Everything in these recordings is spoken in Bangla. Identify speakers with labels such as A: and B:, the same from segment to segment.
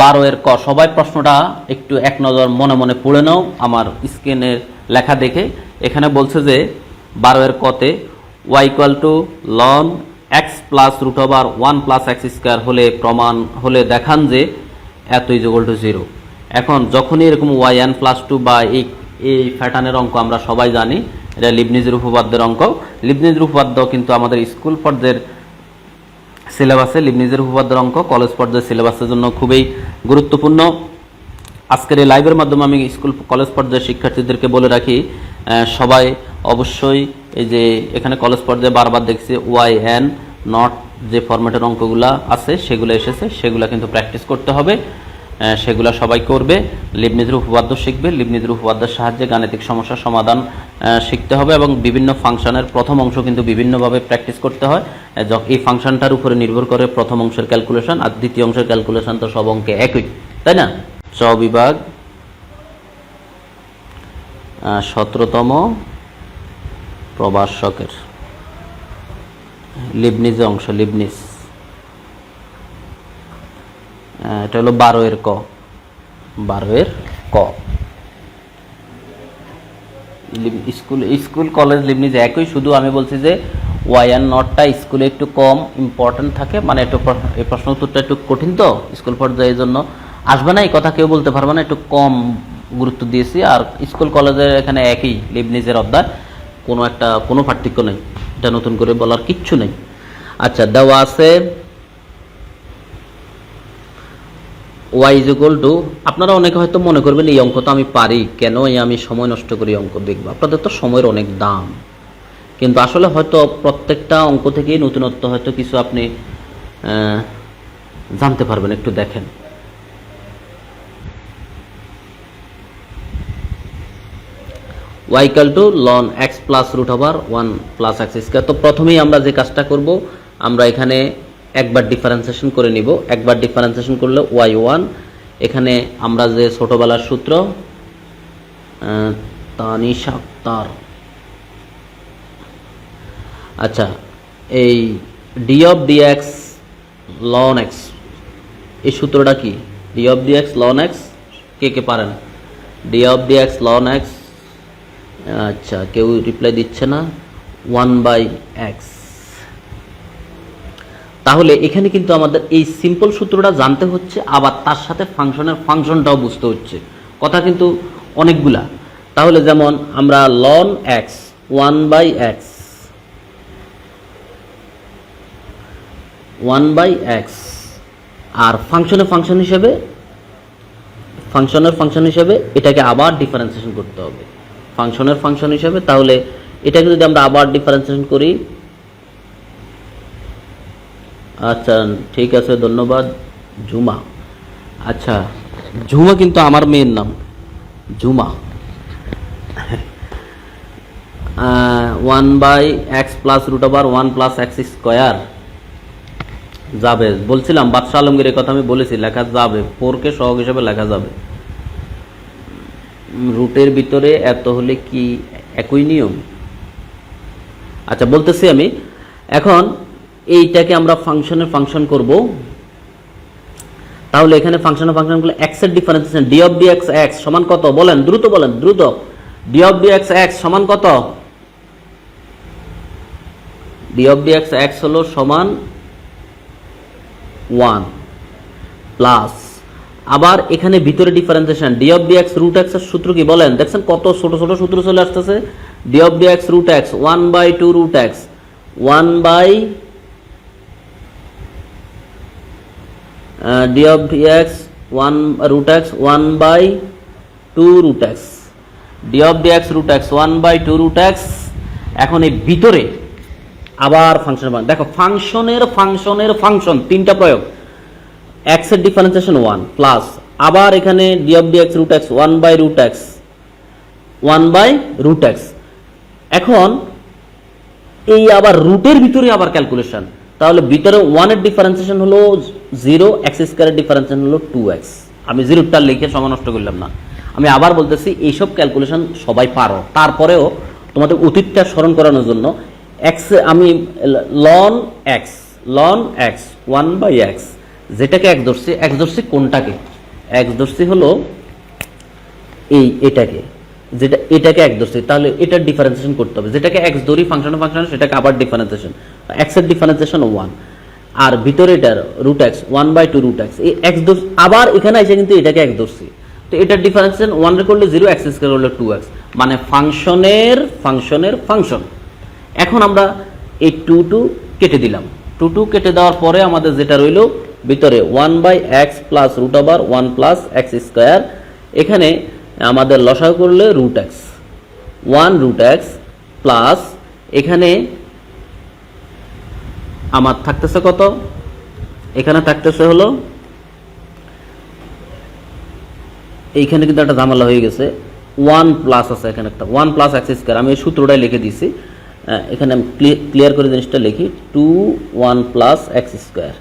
A: বারো এর ক। সবাই প্রশ্নটা একটু এক নজর মনে মনে পড়ে নাও আমার স্ক্রিনের লেখা দেখে। এখানে বলছে যে বারো এর কতে y equal to ln x plus root over one plus x square হলে প্রমাণ, হলে দেখান যে এত ইজ টু জিরো এখন যখনই এরকম ওয়াই এন প্লাস টু বা এই এই প্যাটার্নের অঙ্ক আমরা সবাই জানি, এটা লিবনিজের উপপাদ্যের অঙ্ক। লিবনিজের উপপাদ্য কিন্তু আমাদের স্কুল পর্যায়ের সিলেবাসে লিবনিজের উপপাদ্যের অঙ্ক, কলেজ পর্যায়ে সিলেবাসের জন্য খুবই গুরুত্বপূর্ণ। আজকের এই লাইভের মাধ্যমে আমি স্কুল, কলেজ পর্যায়ের শিক্ষার্থীদেরকে বলে রাখি সবাই অবশ্যই এই যে এখানে কলেজ পর্যায়ে বারবার দেখছি, ওয়াই, এন, নট যে ফরম্যাটের অঙ্কগুলো আছে, সেগুলো এসেছে, সেগুলো কিন্তু প্র্যাকটিস করতে হবে। সেগুলো সবাই করবে। লিবনিজের উপপাদ্য শিখবে। লিবনিজের উপপাদ্যের সাহায্যে গাণিতিক সমস্যার সমাধান শিখতে হবে এবং বিভিন্ন ফাংশনের প্রথম অংশ কিন্তু বিভিন্নভাবে প্র্যাকটিস করতে হয়। এই ফাংশনটার উপরে নির্ভর করে প্রথম অংশের ক্যালকুলেশন আর দ্বিতীয় অংশের ক্যালকুলেশন তো সব অঙ্কে একই, তাই না? চ বিভাগ সতেরোতম প্রবাসকের লিবনিজ অংশ লিবনিজ এটা হলো বারো এর ক। বারো এর ক স্কুল স্কুল, কলেজ লিবনিজ একই, শুধু আমি বলছি যে ওয়াই আর নটটা স্কুলে একটু কম ইম্পর্টেন্ট থাকে? মানে একটু এই প্রশ্ন উত্তরটা একটু কঠিন তো স্কুল পর্যায়ের জন্য। আসবে না, এই কথা কেউ বলতে পারবে না, একটু কম গুরুত্ব দিয়েছি। আর স্কুল, কলেজের এখানে একই লিবনিজের অধ্যায়। কোনো একটা, কোনো পার্থক্য নেই। এটা নতুন করে বলার কিচ্ছু নেই। আচ্ছা দেওয়া আছে ওয়াই ইজ ইকুয়াল টু আপনারা অনেকে হয়তো মনে করবেন এই অঙ্ক তো আমি পারি, কেন আমি সময় নষ্ট করি অঙ্ক দেখব? আপনাদের তো সময়ের অনেক দাম। কিন্তু আসলে হয়তো প্রত্যেকটা অঙ্ক থেকেই নতুনত্ব হয়তো কিছু আপনি জানতে পারবেন, একটু দেখেন। Y equal to ln x plus root over one plus x square তো প্রথমেই আমরা যে কাজটা করব, আমরা এখানে একবার ডিফারেন্সিয়েশন করে নিব। একবার ডিফারেন্সিয়েশন করলে ওয়াই ওয়ান এখানে আমরা যে ছোটবেলার সূত্র আহ, তানিশা তার আচ্ছা এই d of d x ln x এই সূত্রটা কি? D of d x ln x কে কে পারেন? D of d x ln x আচ্ছা কেউ রিপ্লাই দিচ্ছে না। ওয়ান বাই এক্স তাহলে এখানে কিন্তু আমাদের এই সিম্পল সূত্রটা জানতে হচ্ছে, আবার তার সাথে ফাংশনের ফাংশনটাও বুঝতে হচ্ছে। কথা কিন্তু অনেকগুলা। তাহলে যেমন আমরা ln x one by x one by x আর ফাংশনের ফাংশন হিসেবে ফাংশনের ফাংশন হিসেবে এটাকে আবার ডিফারেন্সিয়েশন করতে হবে। ফাংশনের ফাংশন হিসেবে তাহলে এটাকে যদি আমরা আবার ডিফারেন্সিয়েশন করি আচ্ছা ঠিক আছে, ধন্যবাদ। ঝুমা। আচ্ছা ঝুমা কিন্তু আমার মেয়ের নাম। Jhuma. One by x plus root over one plus x square যাবে। বলছিলাম, বাদশাহ আলমগীর এই কথা আমি বলেছি, লেখা যাবে। ফোরকে সহগ হিসেবে লেখা যাবে। রুটের ভিতরে এত হলে কি একই নিয়ম? আচ্ছা বলতেছি আমি। এখন এইটাকে আমরা ফাংশনের ফাংশন করব। তাহলে এখানে ফাংশনে ফাংশন করলে এক্সের differentiation d of d x x সমান কত? বলেন, দ্রুত বলেন, দ্রুত। D of d x x সমান কত? D of d x x হলো সমান ওয়ান প্লাস আবার এখানে ভিতরে differentiation d of d x root এক্সের সূত্র কি? বলেন, দেখছেন কত ছোট ছোট সূত্র চলে আসতেছে? D of d x root x one by two root x one by d of x one root x one by two root x d of d x root x one by two root x এখন এই ভিতরে আবার ফাংশন দেখো, ফাংশনের ফাংশনের ফাংশন, তিনটা প্রয়োগ। এক্সের ডিফারেন্সিয়েশন ওয়ান প্লাস আবার এখানে d of d x root x one by root x one by root x এখন এই আবার রুটের ভিতরে আবার ক্যালকুলেশন তাহলে ভিতরে ওয়ানের ডিফারেন্সিয়েশন হলো জিরো এক্স স্কোয়ারের ডিফারেন্সিয়েশন হলো টু এক্স আমি জিরোটা লিখে সময় নষ্ট করলাম না। আমি আবার বলতেছি, এইসব ক্যালকুলেশন সবাই পারো। তারপরেও তোমাদের অতীতটা স্মরণ করানোর জন্য এক্স আমি ln x ln x one by x যেটাকে এক ধরছি এক ধরছি কোনটাকে? এক ধরছি হলো এই এটাকে। যেটা, এটাকে এক ধরছি। তাহলে এটার ডিফারেন্সিয়েশন করতে হবে। যেটাকে এক্স ধরি ফাংশনে ফাংশনে সেটাকে আবার ডিফারেন্সিয়েশন এক্সের ডিফারেন্সিয়েশন ওয়ান আর ভিতরে এটার root x one by two root x এই এক্স ধর আবার এখানে এসে কিন্তু এটাকে এক ধরছি। তো এটার ডিফারেন্সিয়েশন ওয়ান রে করলে জিরো এক্স স্কোয়ার করলে টু এক্স মানে ফাংশনের ফাংশনের ফাংশন এখন আমরা এই টু টু কেটে দিলাম। টু টু কেটে দেওয়ার পরে আমাদের যেটা রইল, ভিতরে one by x plus root over one plus x square এখানে আমাদের লসাগু করলে root x one root x plus এখানে আমার থাকতেছে কত? এখানে থাকতেছে হলো, এইখানে কিন্তু একটা ঝামেলা হয়ে গেছে। ওয়ান প্লাস আছে এখানে একটা, ওয়ান প্লাস এক্স স্কোয়ার। আমি এই সূত্রটাই লিখে দিছি। এখানে আমি ক্লিয়ার করে জিনিসটা লিখি, two one plus x square.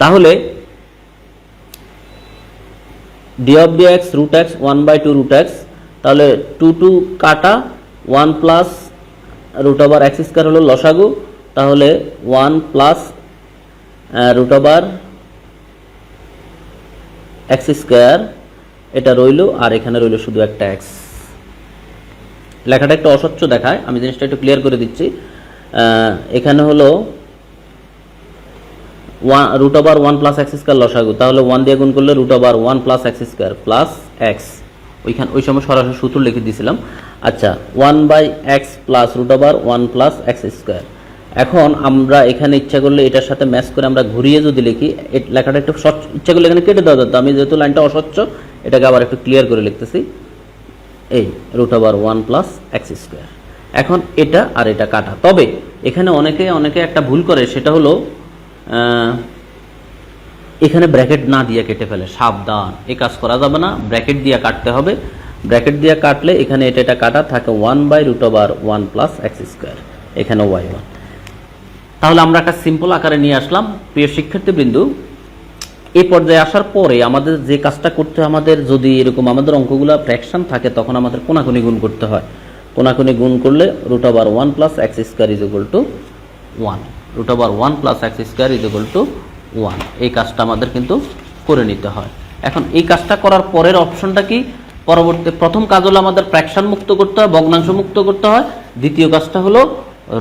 A: তাহলে d of d x root x one by two root x তাহলে টু টু কাটা one plus root over x square হলো লসাগু। তাহলে one plus root over x square, এটা রইল, আর এখানে রইল শুধু একটা এক্স। লেখাটা একটু অস্বচ্ছ দেখায়, আমি জিনিসটা একটু ক্লিয়ার করে দিচ্ছি। এখানে হলো one root over one plus x square লসাগু। তাহলে ওয়ান দিয়ে গুণ করলে root over one plus x square plus x. ওইখানে ওই সময় সরাসরি সূত্র লিখে দিয়েছিলাম। আচ্ছা one by x plus root over one plus x square. এখন আমরা এখানে ইচ্ছা করলে এটার সাথে ম্যাচ করে আমরা ঘুরিয়ে যদি লিখি লেখাটা একটু স্বচ্ছ, ইচ্ছা করলে এখানে কেটে দেওয়া যেত আমি যেহেতু লাইনটা অস্বচ্ছ, এটাকে আবার একটু ক্লিয়ার করে লিখতেছি। এই root over one plus x square এখন এটা আর এটা কাটা। তবে এখানে অনেকে অনেকে একটা ভুল করে, সেটা হলো এখানে ব্র্যাকেট না দিয়ে কেটে ফেলে। সাবধান, এ কাজ করা যাবে না। ব্র্যাকেট দিয়ে কাটতে হবে। ব্র্যাকেট দিয়ে কাটলে এখানে এটা এটা কাটা, থাকে one by root over one plus x square এখানে ওয়াই ওয়ান তাহলে আমরা একটা সিম্পল আকারে নিয়ে আসলাম। প্রিয় শিক্ষার্থীবৃন্দু, এই পর্যায়ে আসার পরে আমাদের যে কাজটা করতে আমাদের যদি এরকম আমাদের অঙ্কগুলো ফ্র্যাকশন থাকে, তখন আমাদের কোনাকুনি গুণ করতে হয়। কোনাকুনি গুণ করলে root over one plus x square is equal to one root over one plus x square is equal to one এই কাজটা আমাদের কিন্তু করে নিতে হয়। এখন এই কাজটা করার পরের অপশনটা কি? পরবর্তী প্রথম কাজ হলো আমাদের ফ্র্যাকশন মুক্ত করতে হয়, ভগ্নাংশ মুক্ত করতে হয়। দ্বিতীয় কাজটা হলো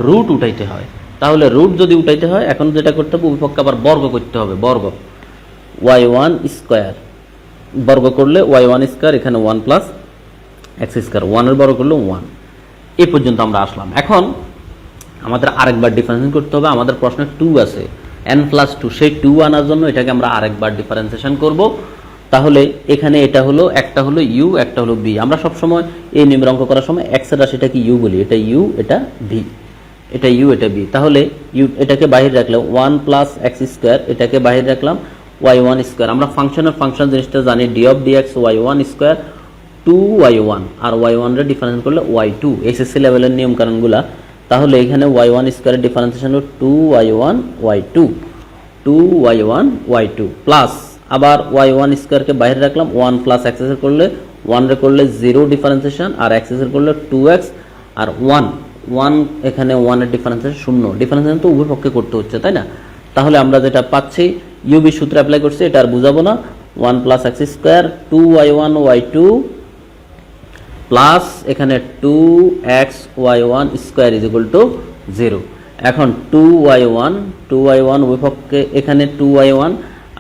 A: রুট উঠাইতে হয়। তাহলে রুট যদি উঠাইতে হয়, এখন যেটা করতে হবে বিপক্ষে আবার বর্গ করতে হবে, বর্গ। ওয়াই ওয়ান স্কোয়ার বর্গ করলে ওয়াই ওয়ান স্কোয়ার এখানে ওয়ান প্লাস এক্স স্কোয়ার ওয়ানের বর্গ করলে ওয়ান এ পর্যন্ত আমরা আসলাম। এখন আমাদের আরেকবার ডিফারেন্সিয়েশন করতে হবে। আমাদের প্রশ্নে টু আছে। এন প্লাস টু সেই টু আনার জন্য এটাকে আমরা আরেকবার ডিফারেন্সিয়েশন করব। তাহলে এখানে এটা হলো, একটা হলো ইউ একটা হলো বি আমরা সবসময় এই নিয়মের অঙ্ক করার সময় এক্সের রাশিটা কি ইউ বলি। এটা ইউ এটা ভি এটা ইউ এটা বি তাহলে ইউ এটাকে বাইরে রাখলাম ওয়ান প্লাস এক্স স্কোয়ার এটাকে বাইরে রাখলাম ওয়াই ওয়ান স্কোয়ার আমরা ফাংশনের ফাংশন জিনিসটা জানি d of d x y one square two y one R y ওয়ানের ডিফারেন্স করলে ওয়াই টু এসএসসি লেভেলের নিয়ম কারণগুলা তাহলে এখানে ওয়াই ওয়ান স্কোয়ারের ডিফারেন্সিয়েশন হলো two y one y two two y one y two plus আবার ওয়াই ওয়ান স্কোয়ারকে বাইরে রাখলাম ওয়ান প্লাস এক্সেসের করলে ওয়ানরে করলে জিরো ডিফারেন্সিয়েশন আর এক্সেসের করলে টু এক্স আর ওয়ান ওয়ান এখানে ওয়ানের ডিফারেন্সিয়েশন শূন্য। ডিফারেন্সিয়েশন তো উভয় পক্ষে করতে হচ্ছে, তাই না? তাহলে আমরা যেটা পাচ্ছি ইউবি সূত্র অ্যাপ্লাই করছি, এটা আর বুঝাবো না। One plus x square two y one y two plus এখানে two x y one square is equal to zero এখন two y one two y one বিপক্ষে এখানে টু ওয়াই ওয়ান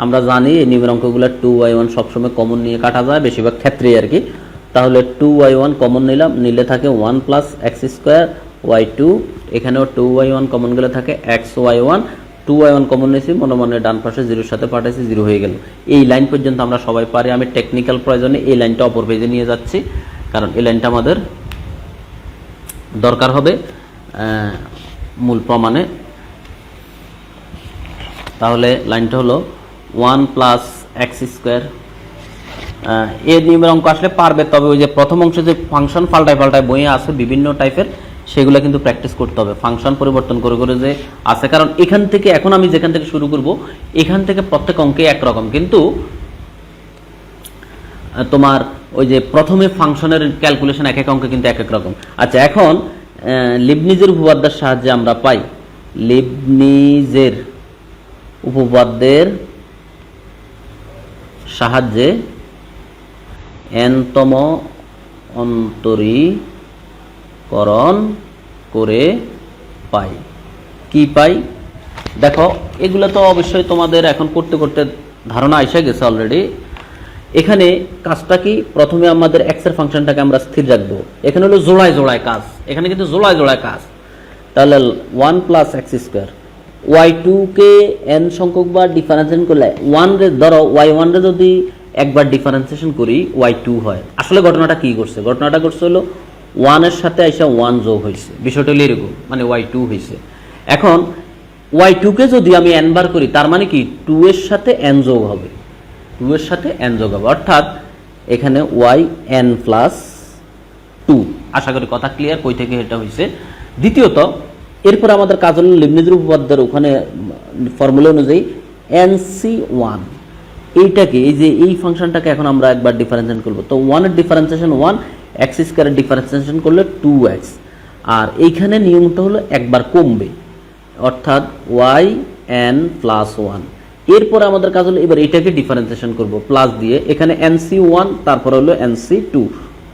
A: আমরা জানি এই নিয়মের অঙ্কগুলো টু ওয়াই ওয়ান সবসময় কমন নিয়ে কাটা যায়, বেশিরভাগ ক্ষেত্রেই আর কি। তাহলে টু ওয়াই ওয়ান কমন নিলাম, নিলে থাকে one plus x square y two এখানেও টু ওয়াই ওয়ান কমন গেলে থাকে x y one two y one common নিয়েছি, মনে মনে ডান পাশে জিরোর সাথে পাঠাইছি জিরো হয়ে গেল। এই লাইন পর্যন্ত আমরা সবাই পারি, আমি টেকনিক্যাল প্রয়োজনে এই লাইনটা অপর পেজে নিয়ে যাচ্ছি, কারণ এই লাইনটা আমাদের দরকার হবে মূল প্রমাণে। তাহলে লাইনটা হলো ওয়ান প্লাস এক্স স্কোয়ার এর নিয়মের অঙ্ক আসলে পারবে, তবে ওই যে প্রথম অংশে যে ফাংশন পাল্টায় পাল্টায় বইয়ে আছে বিভিন্ন টাইপের সেগুলো কিন্তু প্র্যাকটিস করতে হবে। ফাংশন পরিবর্তন করে করে যে আছে। কারণ এখান থেকে, এখন আমি যেখান থেকে শুরু করব, এখান থেকে প্রত্যেক অঙ্কে একরকম। কিন্তু, তোমার ওই যে প্রথমে ফাংশনের ক্যালকুলেশন এক এক অঙ্কে কিন্তু এক এক রকম। আচ্ছা এখন লিবনিজের উপপাদ্যের সাহায্যে আমরা পাই। লিবনিজের উপপাদ্যের সাহায্যে এনতম অন্তরীকরণ করে পাই। কি পাই? দেখো, এগুলো তো অবশ্যই তোমাদের এখন করতে করতে ধারণা এসে গেছে অলরেডি এখানে কাজটা কি? প্রথমে আমাদের এক্সের ফাংশনটাকে আমরা স্থির রাখব। এখানে হলো জোড়ায় জোড়ায় কাজ। এখানে কিন্তু জোড়ায় জোড়ায় কাজ। তাহলে one plus x square y two কে এন সংখ্যক বার ডিফারেন্সিয়েশন করলে ওয়ান রে ধরো ওয়াই ওয়ান রে যদি একবার ডিফারেন্সিয়েশন করি ওয়াই টু হয়। আসলে ঘটনাটা কি করছে ঘটনাটা করছে হলো ওয়ানের সাথে আইসা ওয়ান যোগ হয়েছে বিষয়টা হলো এরকম মানে ওয়াই টু হয়েছে এখন ওয়াই টুকে যদি আমি এন বার করি, তার মানে কি? টু এর সাথে এন যোগ হবে। টু এর সাথে এন যোগ হবে। অর্থাৎ এখানে ওয়াই এন প্লাস টু আশা করি কথা ক্লিয়ার কই থেকে এটা হয়েছে দ্বিতীয়ত, এরপর আমাদের কাজ হলো লিবনিজের উপপাদ্যের ওখানে ফর্মুলা অনুযায়ী এন সি ওয়ান এইটাকে, এই যে এই ফাংশনটাকে এখন আমরা একবার ডিফারেন্সিয়েশন করব। তো ওয়ানের ডিফারেন্সিয়েশন ওয়ান এক্স স্কোয়ারের ডিফারেন্সিয়েশন করলে টু এক্স আর এইখানে নিয়মটা হলো একবার কমবে, অর্থাৎ ওয়াই এন প্লাস ওয়ান এরপরে আমাদের কাজ হলো এবার এটাকে ডিফারেন্সিয়েশন করব প্লাস দিয়ে। এখানে এনসি ওয়ান তারপর হলো এনসি টু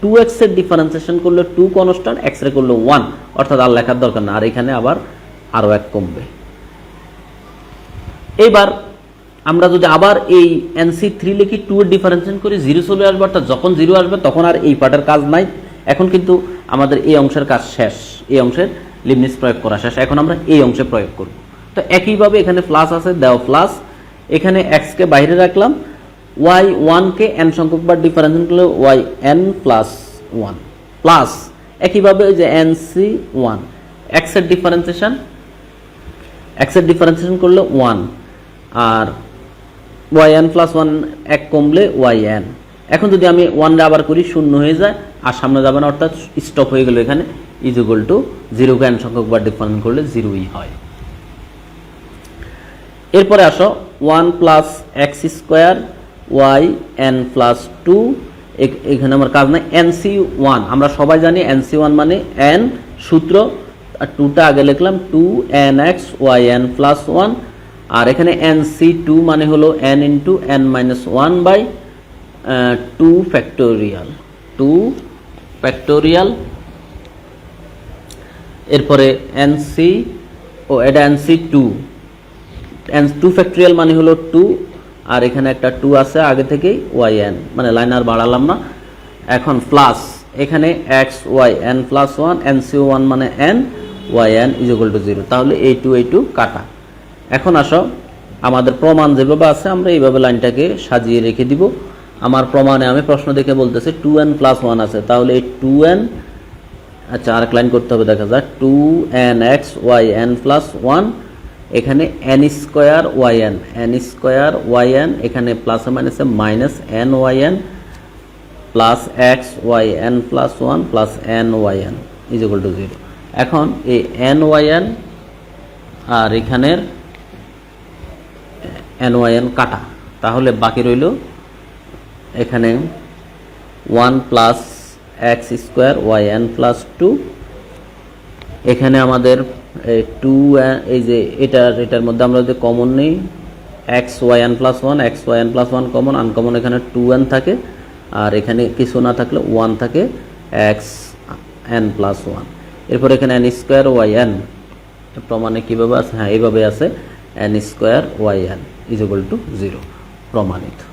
A: টু এক্সের ডিফারেন্সিয়েশন করলে টু কনস্ট্যান্ট এক্সের করলে ওয়ান অর্থাৎ আর লেখার দরকার না, আর এখানে আবার আরও এক কমবে। এবার আমরা যদি আবার এই এনসি থ্রি লিখি টু এর ডিফারেন্সিয়েশন করি জিরো চলে আসবে, অর্থাৎ যখন জিরো আসবে, তখন আর এই পার্টের কাজ নাই। এখন কিন্তু আমাদের এই অংশের কাজ শেষ। এই অংশের লিমিটস প্রয়োগ করা শেষ। এখন আমরা এই অংশে প্রয়োগ করব। তো একইভাবে এখানে প্লাস আছে দেওয়া প্লাস এখানে এক্স কে বাইরে রাখলাম। ওয়াই ওয়ানকে এন সংখ্যক বার ডিফারেন্সিয়েশন করলে y n plus one plus একইভাবে যে এন সি ওয়ান এক্সের ডিফারেন্সিয়েশন এক্সের ডিফারেন্সিয়েশন করলে ওয়ান আর ওয়াই এন প্লাস ওয়ান এক কমলে ওয়াই এন। এখন যদি আমি ওয়ান আবার করি, শূন্য হয়ে যায়, আর সামনে যাবে না, অর্থাৎ স্টপ হয়ে গেল এখানে is equal to zero n সংখ্যক বার ডিফারেন্স করলে জিরোই হয়। এরপরে আসো one plus x square y n plus two এখানে আমার কাজ নাই এন সি ওয়ান আমরা সবাই জানি এন সি ওয়ান মানে এন সূত্র, আর টুটা আগে লিখলাম two N X Y N plus one আর এখানে এন সি টু মানে হলো N into N minus one by two factorial two factorial এরপরে এন সি ও এটা N C two N two factorial মানে হলো টু আর এখানে একটা টু আছে আগে থেকেই ওয়াই এন মানে লাইন আর বাড়ালাম না। এখন প্লাস এখানে X Y N plus one N C one মানে N Y N is equal to zero তাহলে এই টু এই টু কাটা। এখন আসো, আমাদের প্রমাণ যেভাবে আছে, আমরা এইভাবে লাইনটাকে সাজিয়ে রেখে দিব। আমার প্রমাণে আমি প্রশ্ন দেখে বলতেছি টু এন প্লাস ওয়ান আছে, তাহলে এই টু এন আচ্ছা আরেক লাইন করতে হবে, দেখা যাক। Two N X Y N plus one এখানে N square Y N N square Y N এখানে প্লাসে মাইনাসে minus N Y N plus X Y N plus one plus N Y N is equal to zero এখন এই এন ওয়াই এন আর এখানের এন কাটা। তাহলে বাকি রইল এখানে one plus X square Y N plus two. এখানে আমাদের টু এই যে এটার এটার মধ্যে আমরা যদি কমন নেই, X Y N plus one, X Y N plus one common uncommon এখানে টু এন থাকে। আর এখানে কিছু না থাকলে ওয়ান থাকে, এক্স এন প্লাস ওয়ান। এরপর এখানে এন স্কোয়ার ওয়াই এন প্রমাণে কীভাবে আছে? হ্যাঁ এইভাবে আছে, N square Y N. Is equal to zero প্রমাণিত